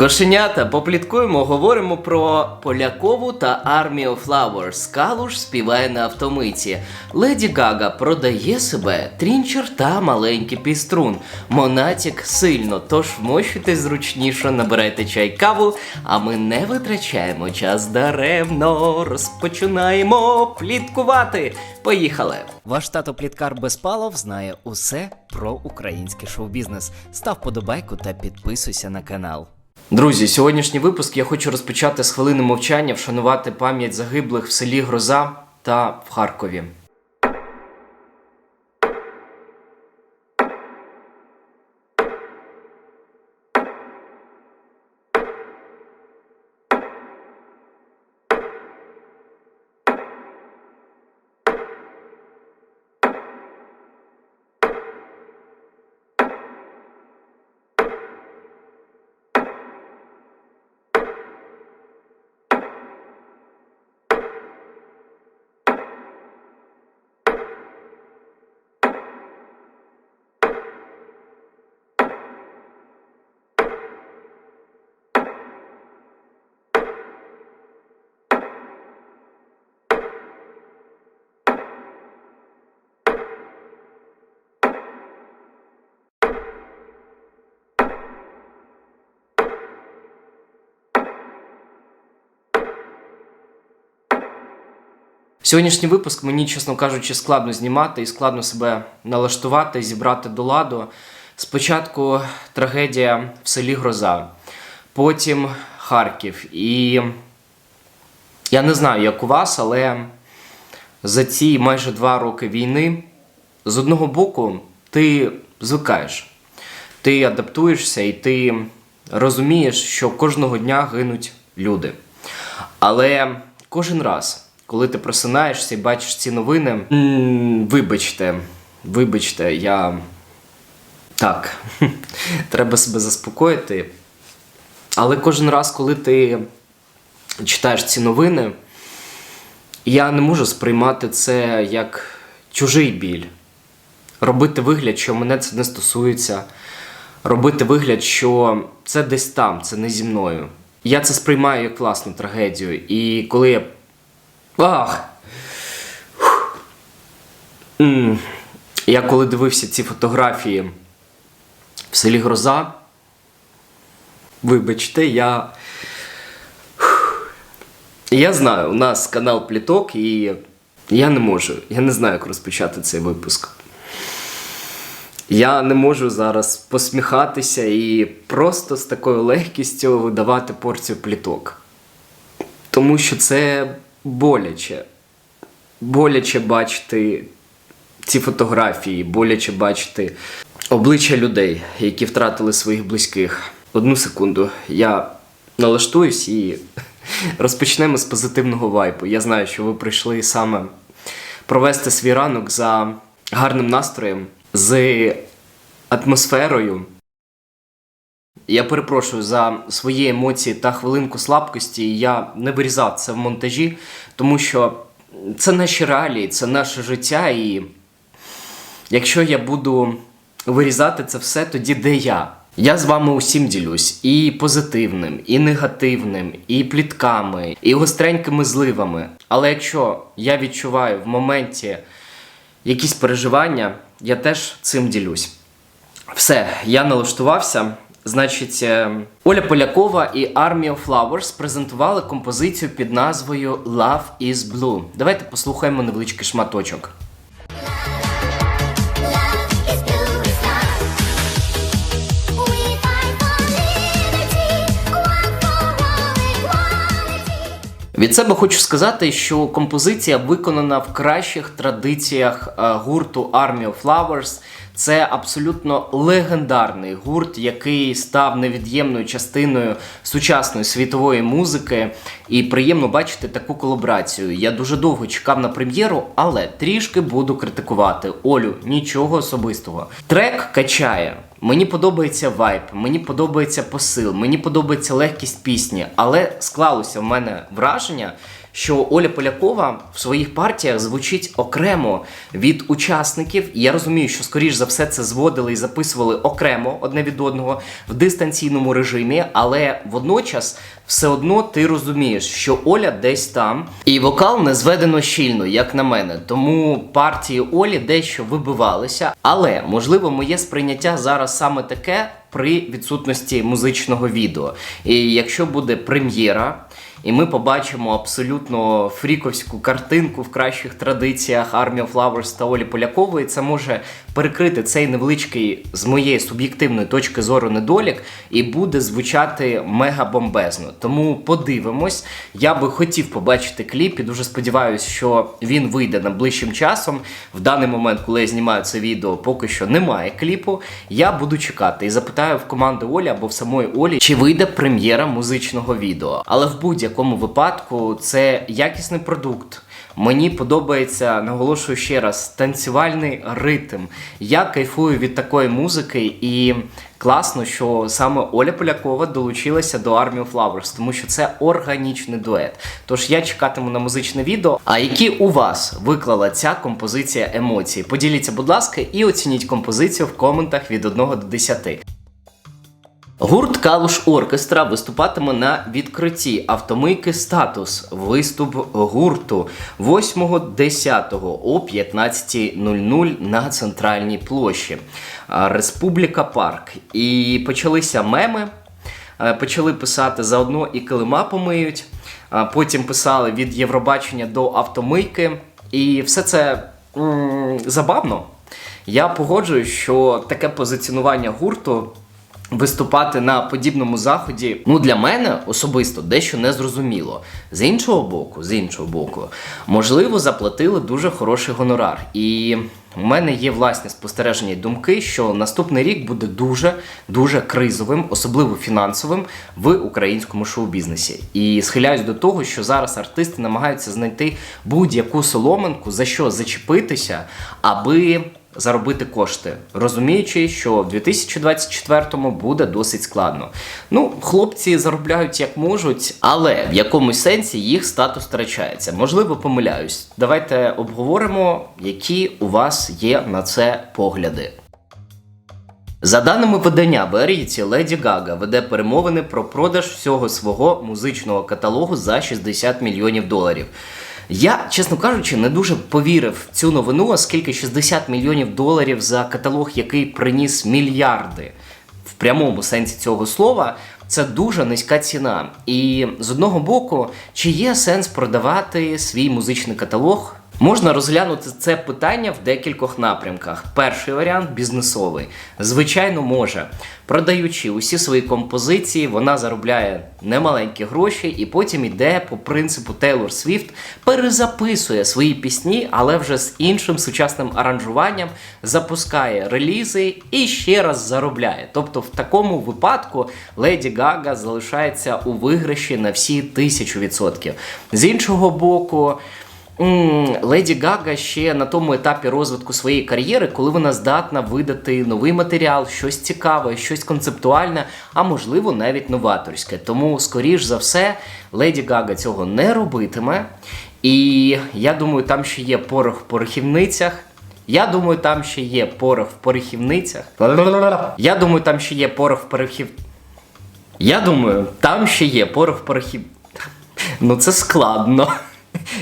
Кошенята, попліткуємо, говоримо про Полякову та армію Flowers. Калуш співає на автомиті. Леді Гага продає себе, трінчер та маленький піструн. Монатік сильно, тож вмощуйтесь зручніше, набирайте чай каву, а ми не витрачаємо час даремно. Розпочинаємо пліткувати. Поїхали! Ваш тато Пліткар Безпалов знає усе про український шоу-бізнес. Став подобайку та підписуйся на канал. Друзі, сьогоднішній випуск я хочу розпочати з хвилини мовчання, вшанувати пам'ять загиблих в селі Гроза та в Харкові. Сьогоднішній випуск мені, чесно кажучи, складно знімати і складно себе налаштувати, зібрати до ладу. Спочатку трагедія в селі Гроза, потім Харків. І я не знаю, як у вас, але за ці майже два роки війни з одного боку ти звикаєш, ти адаптуєшся і ти розумієш, що кожного дня гинуть люди. Але кожен раз, коли ти просинаєшся і бачиш ці новини, м, вибачте, вибачте, я так, треба себе заспокоїти. Але кожен раз, коли ти читаєш ці новини, я не можу сприймати це як чужий біль. Робити вигляд, що мене це не стосується, робити вигляд, що це десь там, це не зі мною. Я це сприймаю як власну трагедію. І коли я. Ах! Я коли дивився ці фотографії в селі Гроза, вибачте, я. Я знаю, у нас канал Пліток, і я не можу. Я не знаю, як розпочати цей випуск. Я не можу зараз посміхатися і просто з такою легкістю видавати порцію пліток. Тому що це боляче. Боляче бачити ці фотографії, боляче бачити обличчя людей, які втратили своїх близьких. Одну секунду, я налаштуюсь і розпочнемо з позитивного вайпу. Я знаю, що ви прийшли саме провести свій ранок за гарним настроєм, з атмосферою. Я перепрошую за свої емоції та хвилинку слабкості. Я не вирізав це в монтажі, тому що це наші реалії, це наше життя. І якщо я буду вирізати це все, тоді де я? Я з вами усім ділюсь і позитивним, і негативним, і плітками, і гостренькими зливами. Але якщо я відчуваю в моменті якісь переживання, я теж цим ділюсь. Все, я налаштувався. Значить, е, Оля Полякова і Army of Flowers презентували композицію під назвою Love is Blue. Давайте послухаємо невеличкий шматочок. Від себе хочу сказати, що композиція виконана в кращих традиціях е, гурту Army of Flowers. Це абсолютно легендарний гурт, який став невід'ємною частиною сучасної світової музики. І приємно бачити таку колаборацію. Я дуже довго чекав на прем'єру, але трішки буду критикувати. Олю, нічого особистого. Трек качає. Мені подобається вайб, мені подобається посил, мені подобається легкість пісні, але склалося в мене враження, що Оля Полякова в своїх партіях звучить окремо від учасників. І я розумію, що скоріш за все це зводили і записували окремо одне від одного в дистанційному режимі, але водночас все одно ти розумієш, що Оля десь там, і вокал не зведено щільно, як на мене. Тому партії Олі дещо вибивалися. Але можливо, моє сприйняття зараз саме таке при відсутності музичного відео. І якщо буде прем'єра. І ми побачимо абсолютно фріковську картинку в кращих традиціях Army of Flowers та Олі Полякової. Це може перекрити цей невеличкий, з моєї суб'єктивної точки зору, недолік, і буде звучати мега бомбезно. Тому подивимось. Я би хотів побачити кліп і дуже сподіваюся, що він вийде найближчим часом. В даний момент, коли я знімаю це відео, поки що немає кліпу. Я буду чекати і запитаю в команди Олі або в самої Олі, чи вийде прем'єра музичного відео. Але в будь-якому випадку це якісний продукт. Мені подобається, наголошую ще раз, танцювальний ритм. Я кайфую від такої музики, і класно, що саме Оля Полякова долучилася до Army of Flowers, тому що це органічний дует. Тож я чекатиму на музичне відео. А які у вас виклала ця композиція емоцій? Поділіться, будь ласка, і оцініть композицію в коментах від 1 до 10. Гурт Калуш Оркестра виступатиме на відкритті автомийки Статус. Виступ гурту 8.10 о 15.00 на центральній площі Республіка Парк. І почалися меми. Почали писати заодно і килима помиють. Потім писали від Євробачення до автомийки. І все це м, забавно. Я погоджуюсь, що таке позиціонування гурту виступати на подібному заході, ну для мене особисто дещо незрозуміло. З іншого боку, з іншого боку, можливо, заплатили дуже хороший гонорар. І у мене є власні спостереження і думки, що наступний рік буде дуже дуже кризовим, особливо фінансовим в українському шоу-бізнесі. І схиляюсь до того, що зараз артисти намагаються знайти будь-яку соломинку за що зачепитися, аби заробити кошти, розуміючи, що в 2024-му буде досить складно. Ну, хлопці заробляють як можуть, але в якомусь сенсі їх статус втрачається. Можливо, помиляюсь. Давайте обговоримо, які у вас є на це погляди. За даними видання Веріті, Леді Гага веде перемовини про продаж всього свого музичного каталогу за 60 мільйонів доларів. Я, чесно кажучи, не дуже повірив в цю новину, оскільки 60 мільйонів доларів за каталог, який приніс мільярди в прямому сенсі цього слова, це дуже низька ціна. І з одного боку, чи є сенс продавати свій музичний каталог? Можна розглянути це питання в декількох напрямках. Перший варіант бізнесовий. Звичайно, може. Продаючи усі свої композиції, вона заробляє немаленькі гроші і потім іде по принципу Тейлор Свіфт, перезаписує свої пісні, але вже з іншим сучасним аранжуванням, запускає релізи і ще раз заробляє. Тобто, в такому випадку Леді Гага залишається у виграші на всі тисячу відсотків. З іншого боку. Леді Гага ще на тому етапі розвитку своєї кар'єри, коли вона здатна видати новий матеріал, щось цікаве, щось концептуальне, а можливо навіть новаторське. Тому, скоріш за все, Леді Гага цього не робитиме. І я думаю, там ще є порох в порохівницях. Я думаю, там ще є порох в порохівницях. Я думаю, там ще є порох в порохів. Я думаю, там ще є порох в порохів. Ну це складно.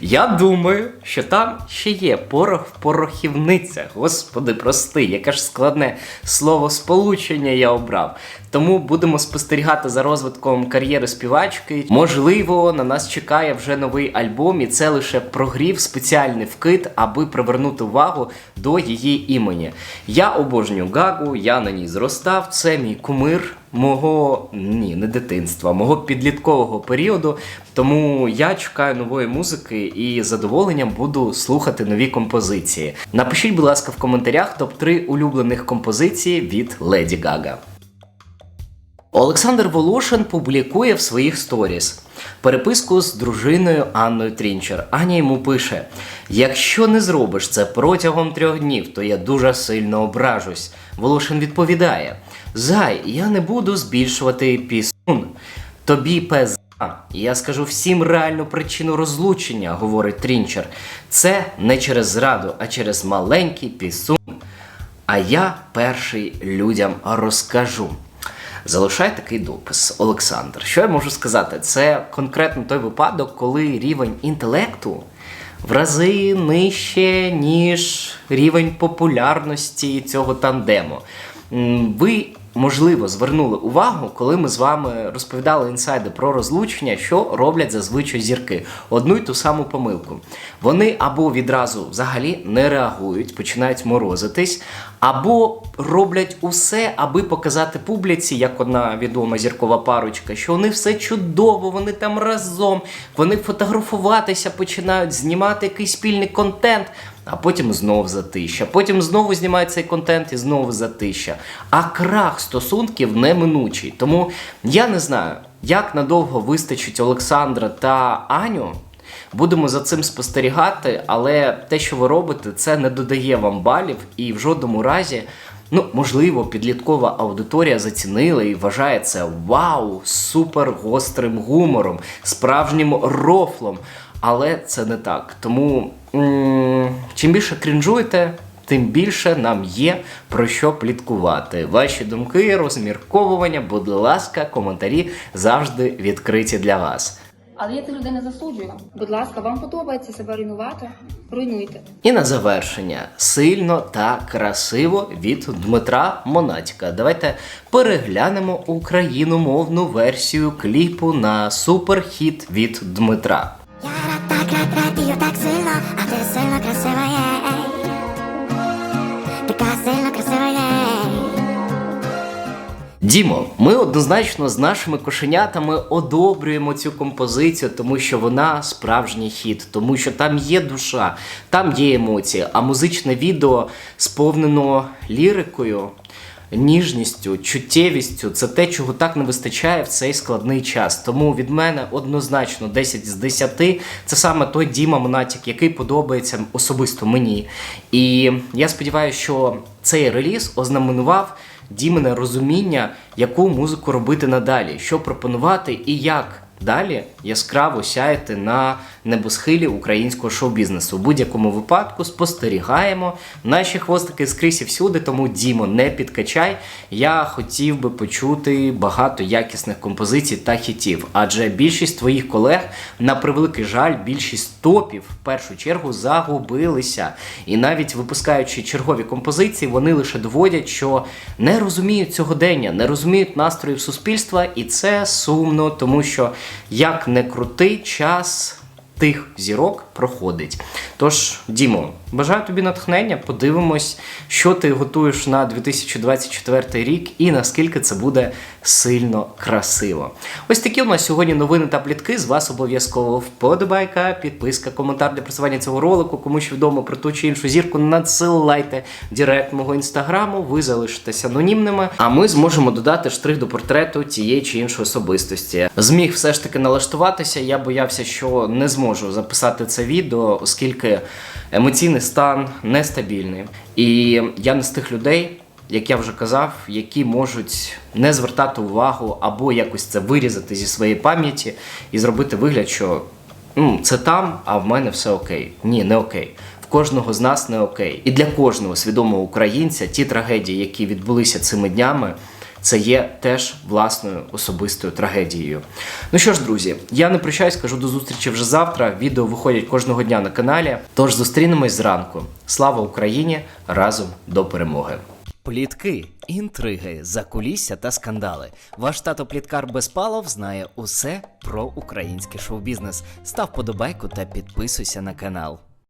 Я думаю, що там ще є порох в порохівницях. Господи, прости, яке ж складне слово сполучення я обрав. Тому будемо спостерігати за розвитком кар'єри співачки. Можливо, на нас чекає вже новий альбом, і це лише прогрів спеціальний вкид, аби привернути увагу до її імені. Я обожнюю Гагу, я на ній зростав. Це мій кумир мого ні, не дитинства, мого підліткового періоду. Тому я чекаю нової музики і з задоволенням буду слухати нові композиції. Напишіть, будь ласка, в коментарях топ-3 улюблених композиції від Леді Гага. Олександр Волошин публікує в своїх сторіс переписку з дружиною Анною Трінчер. Аня йому пише: Якщо не зробиш це протягом трьох днів, то я дуже сильно ображусь. Волошин відповідає: Зай, я не буду збільшувати пісун. Тобі пес І я скажу всім реальну причину розлучення, говорить Трінчер. Це не через зраду, а через маленький пісун. А я перший людям розкажу. Залишай такий допис, Олександр. Що я можу сказати? Це конкретно той випадок, коли рівень інтелекту в рази нижче, ніж рівень популярності цього тандему. Ви, можливо, звернули увагу, коли ми з вами розповідали інсайди про розлучення, що роблять зазвичай зірки. Одну й ту саму помилку. Вони або відразу взагалі не реагують, починають морозитись, або роблять усе, аби показати публіці, як одна відома зіркова парочка, що вони все чудово, вони там разом, вони фотографуватися починають, знімати якийсь спільний контент. А потім знов затища. Потім знову знімають цей контент і знову затища. А крах стосунків неминучий. Тому я не знаю, як надовго вистачить Олександра та Аню. Будемо за цим спостерігати, але те, що ви робите, це не додає вам балів і в жодному разі. Ну, можливо, підліткова аудиторія зацінила і вважає це вау, супер гострим гумором, справжнім рофлом. Але це не так. Тому м- чим більше крінжуєте, тим більше нам є про що пліткувати. Ваші думки, розмірковування, будь ласка, коментарі завжди відкриті для вас. Але я цих людей не засуджую. Будь ласка, вам подобається себе руйнувати? Руйнуйте. І на завершення сильно та красиво від Дмитра Монатька. Давайте переглянемо україномовну версію кліпу на суперхіт від Дмитра. Я так рад радію так сильно, а ти сильно красива Дімо, ми однозначно з нашими кошенятами одобрюємо цю композицію, тому що вона справжній хіт, тому що там є душа, там є емоції, а музичне відео сповнено лірикою. Ніжністю, чуттєвістю це те, чого так не вистачає в цей складний час. Тому від мене однозначно 10 з 10 це саме той Діма Монатік, який подобається особисто мені. І я сподіваюся, що цей реліз ознаменував Дімене розуміння, яку музику робити надалі, що пропонувати і як далі яскраво сяяти на небосхилі українського шоу-бізнесу. У будь-якому випадку спостерігаємо. Наші хвостики скрізь і всюди, тому Дімо, не підкачай. Я хотів би почути багато якісних композицій та хітів, адже більшість твоїх колег, на превеликий жаль, більшість топів в першу чергу загубилися. І навіть випускаючи чергові композиції, вони лише доводять, що не розуміють сьогодення, не розуміють настроїв суспільства, і це сумно, тому що як не крутий час. Тих зірок проходить. Тож, Дімо, бажаю тобі натхнення. Подивимось, що ти готуєш на 2024 рік і наскільки це буде сильно красиво. Ось такі у нас сьогодні новини та плітки. З вас обов'язково вподобайка, підписка, коментар для просування цього ролику. Комусь відомо про ту чи іншу зірку, надсилайте директ мого інстаграму, ви залишитесь анонімними, а ми зможемо додати штрих до портрету тієї чи іншої особистості. Зміг все ж таки налаштуватися. Я боявся, що не зможу записати це відео, оскільки емоційний стан нестабільний. І я не з тих людей. Як я вже казав, які можуть не звертати увагу або якось це вирізати зі своєї пам'яті і зробити вигляд, що це там, а в мене все окей. Ні, не окей. В кожного з нас не окей. І для кожного свідомого українця ті трагедії, які відбулися цими днями, це є теж власною особистою трагедією. Ну що ж, друзі, я не прощаюсь, кажу до зустрічі вже завтра. Відео виходять кожного дня на каналі. Тож зустрінемось зранку. Слава Україні! Разом до перемоги! Плітки, інтриги, закулісся та скандали. Ваш тато Пліткар Безпалов знає усе про український шоу-бізнес. Став подобайку та підписуйся на канал.